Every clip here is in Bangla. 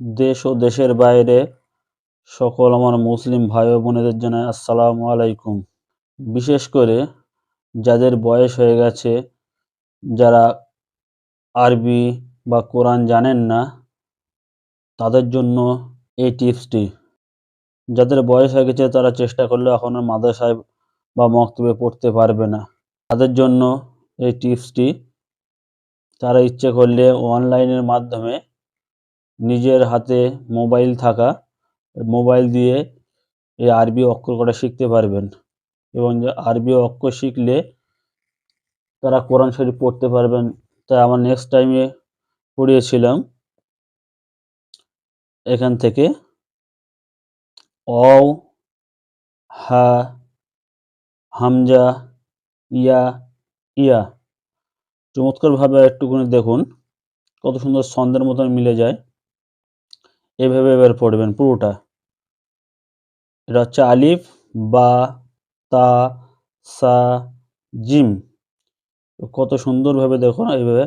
দেশ ও দেশের বাইরে সকল আমার মুসলিম ভাই ও বোনেদের জানাই আসসালামু আলাইকুম। বিশেষ করে যাদের বয়স হয়ে গেছে, যারা আরবি বা কোরআন জানেন না, তাদের জন্য এই টিপসটি। যাদের বয়স হয়ে গেছে, তারা চেষ্টা করলে এখনও মাদ্রাসায় বা মক্তবে পড়তে পারবে না। তাদের জন্য এই টিপসটি, তারা ইচ্ছে করলে অনলাইনের মাধ্যমে নিজের হাতে মোবাইল থাকা, মোবাইল দিয়ে এই আরবি অক্ষর কটা শিখতে পারবেন। এবং আরবি অক্ষর শিখলে তারা কোরআন শরীফ পড়তে পারবেন। তাই আমার নেক্সট টাইমে পড়িয়েছিলাম এখান থেকে অ হা, হামজা, ইয়া ইয়া। চমৎকারভাবে একটুখানি দেখুন, কত সুন্দর ছন্দের মতন মিলে যায়। এভাবে এবার পড়বেন পুরোটা। এটা হচ্ছে আলিফ, বা, তা, সা, জিম। কত সুন্দরভাবে দেখুন এইভাবে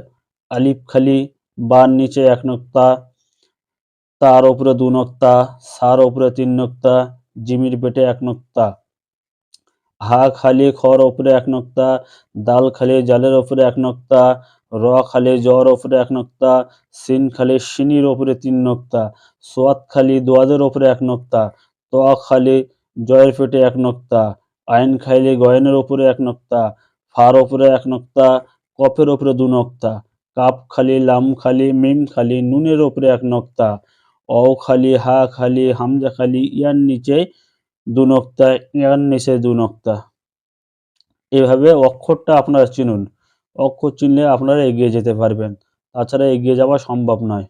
আলিফ খালি বার নিচে এক নক্তা, তার ওপরে দু নক্তা, সার ওপরে তিন নক্তা, জিমির পেটে এক নক্তা। হা খালি খর ওপরে এক নক্তা, দাল খালি জালের ওপরে এক নক্তা র খালি জ্বর ওপরে এক নক্তা, সিন খালি সিনির ওপরে তিন নক্তা, সোয়াত খালি দোয়াদের ওপরে এক নক্তা, ত খালি জয়ের পেটে এক নক্তা, আইন খাইলে গয়নের ওপরে এক নক্তা, ফার ওপরে এক নক্তা, কফের ওপরে দু নক্তা, কাপ খালি লাম খালি মিম খালি নুনের ওপরে এক নক্তা, অ খালি হা খালি হামজা খালি ইয়ার নিচে দু নক্তা, ইয়ার নিচে দু নক্তা। এভাবে অক্ষরটা আপনারা চিনুন। অক্ষর চিহ্নে আপনারা এগিয়ে যেতে পারবেন। তাছাড়া এগিয়ে যাওয়া সম্ভব নয়।